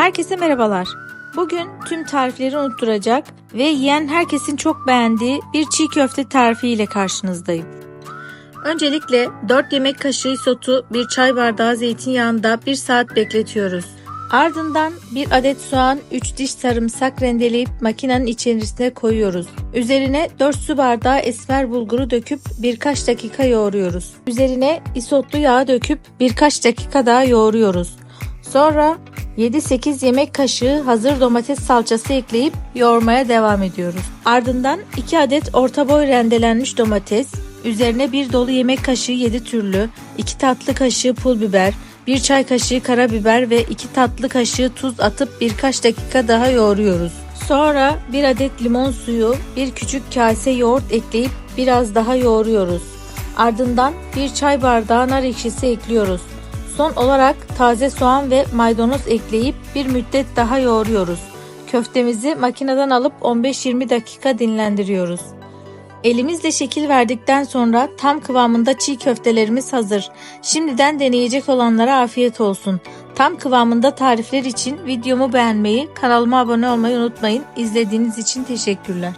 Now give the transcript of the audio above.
Herkese merhabalar. Bugün tüm tarifleri unutturacak ve yiyen herkesin çok beğendiği bir çiğ köfte tarifi ile karşınızdayım. Öncelikle 4 yemek kaşığı sotu bir çay bardağı zeytinyağında 1 saat bekletiyoruz. Ardından 1 adet soğan, 3 diş sarımsak rendeleyip makinenin içerisine koyuyoruz. Üzerine 4 su bardağı esmer bulguru döküp birkaç dakika yoğuruyoruz. Üzerine isotlu yağ döküp birkaç dakika daha yoğuruyoruz. Sonra 7-8 yemek kaşığı hazır domates salçası ekleyip yoğurmaya devam ediyoruz. Ardından 2 adet orta boy rendelenmiş domates, üzerine 1 dolu yemek kaşığı 7 türlü, 2 tatlı kaşığı pul biber, 1 çay kaşığı karabiber ve 2 tatlı kaşığı tuz atıp birkaç dakika daha yoğuruyoruz. Sonra 1 adet limon suyu, 1 küçük kase yoğurt ekleyip biraz daha yoğuruyoruz. Ardından 1 çay bardağı nar ekşisi ekliyoruz. Son olarak taze soğan ve maydanoz ekleyip bir müddet daha yoğuruyoruz. Köftemizi makineden alıp 15-20 dakika dinlendiriyoruz. Elimizle şekil verdikten sonra tam kıvamında çiğ köftelerimiz hazır. Şimdiden deneyecek olanlara afiyet olsun. Tam kıvamında tarifler için videomu beğenmeyi, kanalıma abone olmayı unutmayın. İzlediğiniz için teşekkürler.